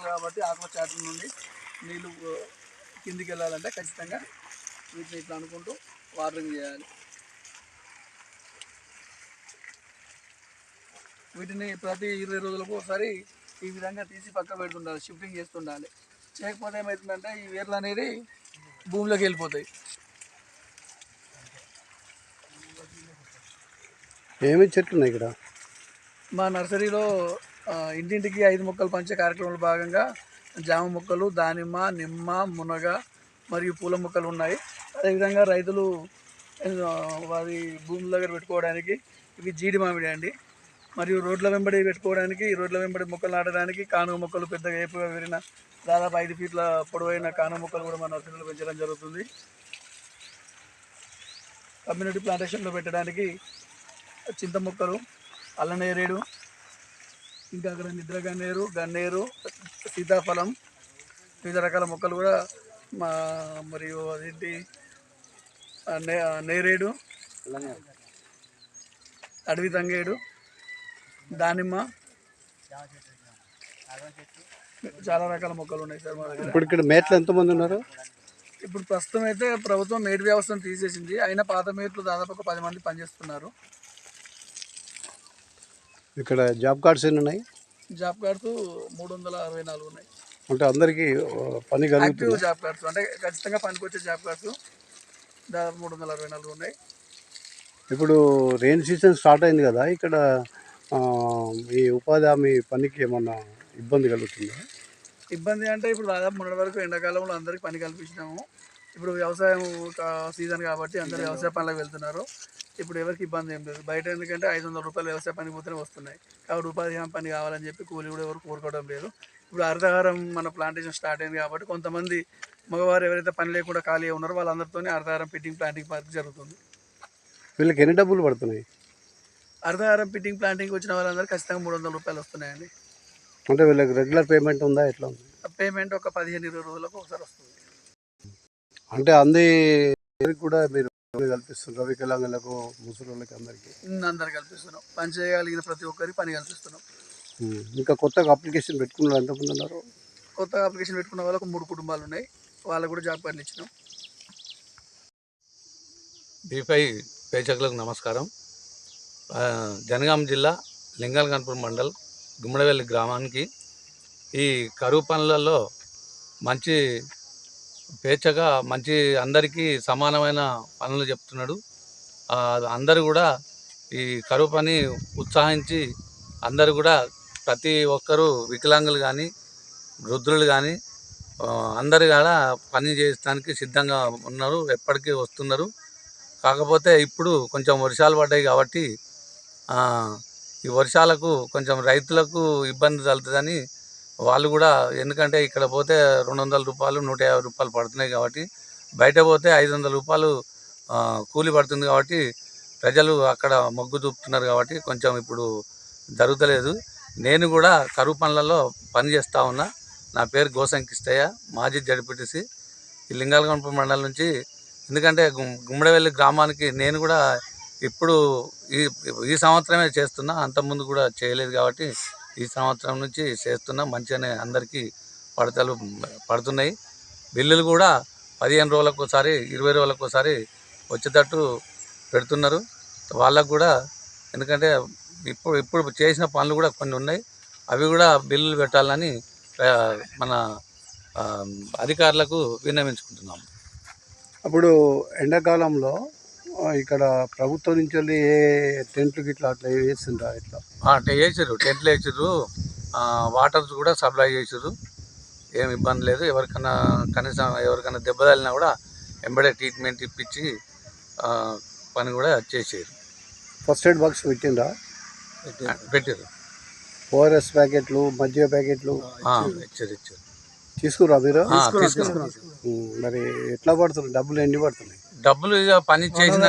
మొక్కలు కాబట్టి ఆకుల చాటు నుండి నీళ్ళు కిందికి వెళ్ళాలంటే ఖచ్చితంగా వీటిని ఇట్లా అనుకుంటూ వాటరింగ్ చేయాలి. వీటిని ప్రతి ఇరవై రోజులకు ఒకసారి ఈ విధంగా తీసి పక్క పెడుతుండాలి షిఫ్టింగ్ చేస్తుండాలి. చేయకపోతే ఏమవుతుందంటే ఈ వేర్లు అనేది భూమిలోకి వెళ్ళిపోతాయి. ఏమేమి చెట్లు ఉన్నాయి ఇక్కడ? మా నర్సరీలో ఇంటింటికి ఐదు మొక్కలు పంచే కార్యక్రమంలో భాగంగా జామ మొక్కలు దానిమ్మ నిమ్మ మునగ మరియు పూల మొక్కలు ఉన్నాయి. అదేవిధంగా రైతులు వారి భూముల దగ్గర పెట్టుకోవడానికి ఇవి జీడి మామిడి అండి. మరియు రోడ్ల వెంబడి పెట్టుకోవడానికి రోడ్ల వెంబడి మొక్కలు నాటడానికి కానుగ మొక్కలు పెద్దగా ఏపుగా పెరిగిన దాదాపు ఐదు ఫీట్ల పొడవైన కానుగ మొక్కలు కూడా మన నర్సరీలో పెంచడం జరుగుతుంది. కమ్యూనిటీ ప్లాంటేషన్లో పెట్టడానికి చింత మొక్కలు అల్లనేరేడు ఇంకా అక్కడ నిద్ర గన్నేరు గన్నేరు సీతాఫలం వివిధ రకాల మొక్కలు కూడా మా మరియు అదేంటి నేరేడు అడవి తంగేడు దానిమ్మ చాలా రకాల మొక్కలు ఉన్నాయి సార్ మా దగ్గర. ఇప్పుడు ఇక్కడ మేట్లు ఎంతమంది ఉన్నారు? ఇప్పుడు ప్రస్తుతం అయితే ప్రభుత్వం మేటు వ్యవస్థను తీసేసింది. అయినా పాత మేట్లు దాదాపు ఒక పది మంది పనిచేస్తున్నారు. ఇక్కడ జాబ్ కార్డ్స్ ఎన్ని ఉన్నాయి? జాబ్ కార్డ్స్ మూడు వందల అరవై నాలుగు ఉన్నాయి. అంటే అందరికీ పని యాక్టివ్ కలుగుతుంది. Job cards. అంటే ఖచ్చితంగా పనికొచ్చే జాబ్ కార్డ్స్ దాదాపు మూడు వందల అరవై నాలుగు ఉన్నాయి. ఇప్పుడు రెయిన్ సీజన్ స్టార్ట్ అయింది కదా ఇక్కడ ఆ, ఈ ఉపాధి హామీ పనికి ఏమన్నా ఇబ్బంది కలుగుతుందా? ఇబ్బంది అంటే ఇప్పుడు దాదాపు మొన్నటి వరకు ఎండాకాలంలో అందరికీ పని కల్పించినాము. ఇప్పుడు వ్యవసాయం సీజన్ కాబట్టి అందరు వ్యవసాయ పనులకు వెళ్తున్నారు. ఇప్పుడు ఎవరికి ఇబ్బంది ఏం లేదు. బయట ఎందుకంటే ఐదు వందల రూపాయలు వ్యవసాయ పని పోతేనే వస్తున్నాయి. కాబట్టి ఉపాధి హామీ పని కావాలని చెప్పి కూలీ కూడా ఎవరు కోరుకోవడం లేదు. ఇప్పుడు అర్ధహారం మన ప్లాంటేషన్ స్టార్ట్ అయింది కాబట్టి కొంతమంది మగవారు ఎవరైతే పని లేకుండా ఖాళీ ఉన్నారో వాళ్ళందరితో అర్ధహారం ఫిట్టింగ్ ప్లాంటింగ్ వర్క్ జరుగుతుంది. వీళ్ళకి ఎన్ని డబ్బులు పడుతున్నాయి? అర్ధహారం ఫిట్టింగ్ ప్లాంటింగ్ వచ్చిన వాళ్ళందరూ ఖచ్చితంగా మూడు వందల రూపాయలు వస్తున్నాయండి. అంటే వీళ్ళకి రెగ్యులర్ పేమెంట్ ఉందా? ఎట్లా ఉంది? పేమెంట్ ఒక పదిహేను ఇరవై రోజులకు ఒకసారి వస్తుంది. అంటే అంది కూడా మీరు కల్పిస్తున్నారు. వికలాంగులకు ముసలిళ్ళకి అందరికీ. అందరు కల్పిస్తున్నాం. పని చేయగలిగిన ప్రతి ఒక్కరికి పని కల్పిస్తున్నాం. ఇంకా కొత్తగా అప్లికేషన్ పెట్టుకున్నారు ఎంతమంది ఉన్నారు కొత్తగా అప్లికేషన్ పెట్టుకున్న వాళ్ళకు మూడు కుటుంబాలు ఉన్నాయి. వాళ్ళకు కూడా జాబ్ కార్డులు ఇచ్చినాం. బీఫై ప్రేక్షకులకు నమస్కారం. జనగాం జిల్లా లింగాలగన్పూర్ మండల్ గుమ్మడవెల్లి గ్రామానికి ఈ కరువు పనులలో మంచి స్వేచ్ఛగా మంచి అందరికీ సమానమైన పనులు చెప్తున్నాడు. అందరూ కూడా ఈ కరువు పని ఉత్సాహించి అందరూ కూడా ప్రతి ఒక్కరూ వికలాంగులు కానీ వృద్ధులు కానీ అందరు కూడా పని చేయడానికి సిద్ధంగా ఉన్నారు ఎప్పటికీ వస్తున్నారు. కాకపోతే ఇప్పుడు కొంచెం వర్షాలు పడ్డాయి కాబట్టి ఈ వర్షాలకు కొంచెం రైతులకు ఇబ్బంది కలుగుతుందని వాళ్ళు కూడా ఎందుకంటే ఇక్కడ పోతే రెండు వందల రూపాయలు నూట యాభై రూపాయలు పడుతున్నాయి కాబట్టి బయట పోతే ఐదు వందల రూపాయలు కూలి పడుతుంది కాబట్టి ప్రజలు అక్కడ మొగ్గు చూపుతున్నారు కాబట్టి కొంచెం ఇప్పుడు జరుగుతలేదు. నేను కూడా కరువు పనులలో పని చేస్తూ ఉన్నా. నా పేరు గోసంకిష్టయ్య మాజీ జడిపిటిసి ఈ లింగాలగంప మండలం నుంచి. ఎందుకంటే గుమ్ గుమ్మడవెల్లి గ్రామానికి నేను కూడా ఇప్పుడు ఈ ఈ సంవత్సరమే చేస్తున్నా అంతకుముందు కూడా చేయలేదు కాబట్టి ఈ సంవత్సరం నుంచి చేస్తున్నాం మంచిగానే అందరికీ పడతలు పడుతున్నాయి. బిల్లులు కూడా పదిహేను రోజులకు ఒకసారి ఇరవై రోజులకు ఒకసారి వచ్చేటట్టు పెడుతున్నారు. వాళ్ళకు కూడా ఎందుకంటే ఇప్పుడు ఇప్పుడు చేసిన పనులు కూడా కొన్ని ఉన్నాయి. అవి కూడా బిల్లులు పెట్టాలని మన అధికారులకు విన్నవించుకుంటున్నాం అప్పుడు ఎండాకాలంలో ఇక్కడ ప్రభుత్వం నుంచి వెళ్ళి ఏ టెంట్లు గిట్లా అట్లా వేసిండ్రా ఇట్లా అంటే వేసారు టెంట్లు వేసారు వాటర్స్ కూడా సప్లై చేసారు ఏం ఇబ్బంది లేదు ఎవరికైనా కనీసం ఎవరికైనా దెబ్బ తగిలినా కూడా ఎంబడే ట్రీట్మెంట్ ఇప్పించి పని కూడా చేసారు. ఫస్ట్ ఎయిడ్ బాక్స్ పెట్టిండ్రా? పెట్టారు. ఓఆర్ఎస్ ప్యాకెట్లు మజ్జిగ ప్యాకెట్లు? ఇచ్చారు ఇచ్చారు తీసుకురా మీరు? మరి ఎట్లా పడుతున్నాయి డబ్బులు ఎన్ని పడుతున్నాయి? డబ్బులు ఇక పని చేసిన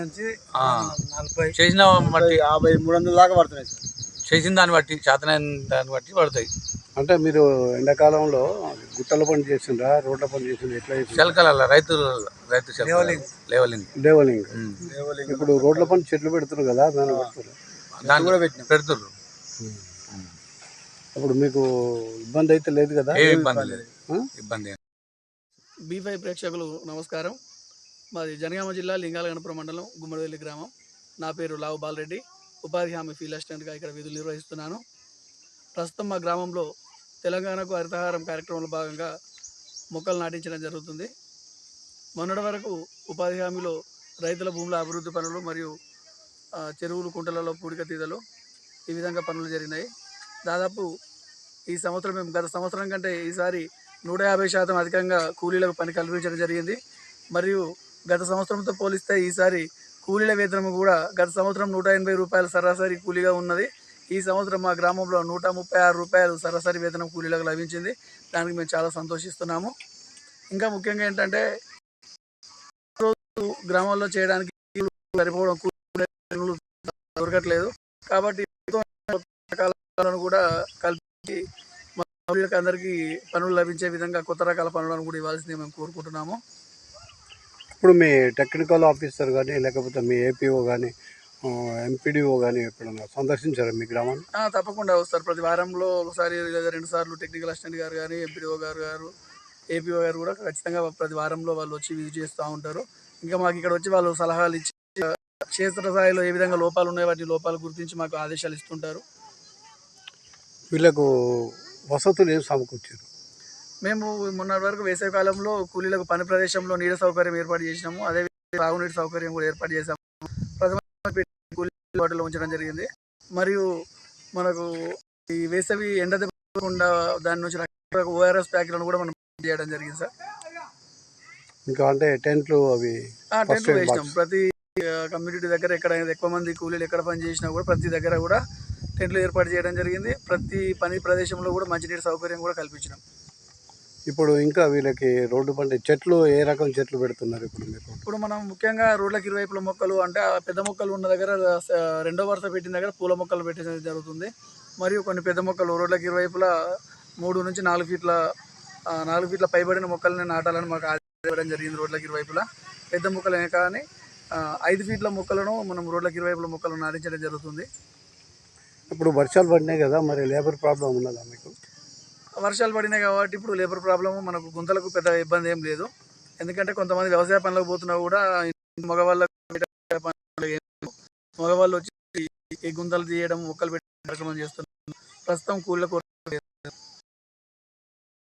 నుంచి ఆ, నలభై చేసిన బట్టి యాభై మూడు వందల దాకా పడుతున్నాయి సార్. చేసిన దాన్ని బట్టి చేతనైన దాన్ని బట్టి పడతాయి. అంటే మీరు ఎండాకాలంలో గుట్టల పని చేసిండ్రా రోడ్ల పని చేసిండ్రా ఎట్లా చిలకల రైతు రైతు చిలకల. లేవలింగ్. లేవలింగ్. ఇప్పుడు రోడ్ల పని చెట్లు పెడుతున్నారు కదా దాన్ని పెడుతున్నారు. దాన్ని పెడుతుర్రు. అప్పుడు మీకు ఇబ్బంది అయితే లేదు కదా? ఇబ్బంది. లేదు? ఇబ్బంది ఏం బీ ఫైవ్ ప్రేక్షకులు నమస్కారం. మాది జనగామ జిల్లా లింగాలగనపురం మండలం గుమ్మడివెల్లి గ్రామం. నా పేరు లావు బాలరెడ్డి. ఉపాధి హామీ ఫీల్డ్ అసిస్టెంట్గా ఇక్కడ విధులు నిర్వహిస్తున్నాను. ప్రస్తుతం మా గ్రామంలో తెలంగాణకు హరితహారం కార్యక్రమంలో భాగంగా మొక్కలు నాటించడం జరుగుతుంది. మొన్నటి వరకు ఉపాధి హామీలో రైతుల భూముల అభివృద్ధి పనులు మరియు చెరువులు కుంటలలో పూడిక తీతలు ఈ విధంగా పనులు జరిగినాయి. దాదాపు ఈ సంవత్సరం మేము గత సంవత్సరం కంటే ఈసారి నూట యాభై శాతం అధికంగా కూలీలకు పని కల్పించడం జరిగింది. మరియు గత సంవత్సరంతో పోలిస్తే ఈసారి కూలీల వేతనం కూడా గత సంవత్సరం నూట ఎనభై రూపాయలు సరాసరి కూలీగా ఉన్నది. ఈ సంవత్సరం మా గ్రామంలో నూట ముప్పై ఆరు రూపాయలు సరాసరి వేతనం కూలీలకు లభించింది. దానికి మేము చాలా సంతోషిస్తున్నాము. ఇంకా ముఖ్యంగా ఏంటంటే రోజు గ్రామాల్లో చేయడానికి సరిపోవడం కూలీలు దొరకట్లేదు. కాబట్టి రకాలను కూడా కల్పించి మా అందరికీ పనులు లభించే విధంగా కొత్త రకాల పనులను కూడా ఇవ్వాల్సింది మేము కోరుకుంటున్నాము. ఇప్పుడు మీ టెక్నికల్ ఆఫీసర్ కానీ లేకపోతే మీ ఏపీఓ కానీ ఎంపీడీఓ కానీ ఎప్పుడన్నా సందర్శించారా మీ గ్రామాన్ని? తప్పకుండా వస్తారు. ప్రతి వారంలో ఒకసారి రెండు సార్లు టెక్నికల్ అసిస్టెంట్ గారు కానీ ఎంపీడీఓ గారు గారు ఏపీఓ గారు కూడా ఖచ్చితంగా ప్రతి వారంలో వాళ్ళు వచ్చి విజిట్ చేస్తూ ఉంటారు. ఇంకా మాకు ఇక్కడ వచ్చి వాళ్ళు సలహాలు ఇచ్చి క్షేత్ర స్థాయిలో ఏ విధంగా లోపాలు ఉన్నాయో వాటి లోపాలు గుర్తించి మాకు ఆదేశాలు ఇస్తుంటారు. వీళ్ళకు వసతులు ఏం సమకూర్చారు? మేము మొన్నటి వరకు వేసవి కాలంలో కూలీలకు పని ప్రదేశంలో నీడ సౌకర్యం ఏర్పాటు చేసినాము. అదే తాగునీటి సౌకర్యం కూడా ఏర్పాటు చేసాము ప్రథమ కూలీ వాటిలో ఉంచడం జరిగింది. మరియు మనకు ఈ వేసవి ఎండ దెబ్బకుండా దాని నుంచి ఓఆర్ఎస్ ప్యాకెట్లను కూడా మనం చేయడం జరిగింది సార్. ఇంకా అంటే టెంట్లు అవి టెంట్లు వేసినాం. ప్రతి కమ్యూనిటీ దగ్గర ఎక్కడైనా ఎక్కువ మంది కూలీలు ఎక్కడ పని చేసినా కూడా ప్రతి దగ్గర కూడా టెంట్లు ఏర్పాటు చేయడం జరిగింది. ప్రతి పని ప్రదేశంలో కూడా మంచినీటి సౌకర్యం కూడా కల్పించినాం. ఇప్పుడు ఇంకా వీళ్ళకి రోడ్డు పంట చెట్లు ఏ రకం చెట్లు పెడుతున్నారు ఇప్పుడు మీరు? ఇప్పుడు మనం ముఖ్యంగా రోడ్లకు ఇరువైపుల మొక్కలు అంటే ఆ పెద్ద మొక్కలు ఉన్న దగ్గర రెండో వరుస పెట్టిన దగ్గర పూల మొక్కలు పెట్టడం జరుగుతుంది. మరియు కొన్ని పెద్ద మొక్కలు రోడ్లకు ఇరువైపులా మూడు నుంచి నాలుగు ఫీట్ల నాలుగు ఫీట్ల పైబడిన మొక్కల్ని నాటాలని మాకు ఆదేశం జరిగింది రోడ్లకు ఇరువైపులా. పెద్ద మొక్కలే కానీ ఐదు ఫీట్ల మొక్కలను మనం రోడ్లకు ఇరువైపుల మొక్కలను నాటించడం జరుగుతుంది. ఇప్పుడు వర్షాలు పడినాయి కదా మరి లేబర్ ప్రాబ్లం ఉన్నదా మీకు? వర్షాలు పడినాయి కాబట్టి ఇప్పుడు లేబర్ ప్రాబ్లము మనకు గుంతలకు పెద్ద ఇబ్బంది ఏం లేదు. ఎందుకంటే కొంతమంది వ్యవసాయ పనులకు పోతున్నా కూడా మగవాళ్ళ పనులు మగవాళ్ళు వచ్చి ఈ గుంతలు తీయడం మొక్కలు పెట్టడం చేస్తున్నారు. ప్రస్తుతం కూళ్ళ కొరత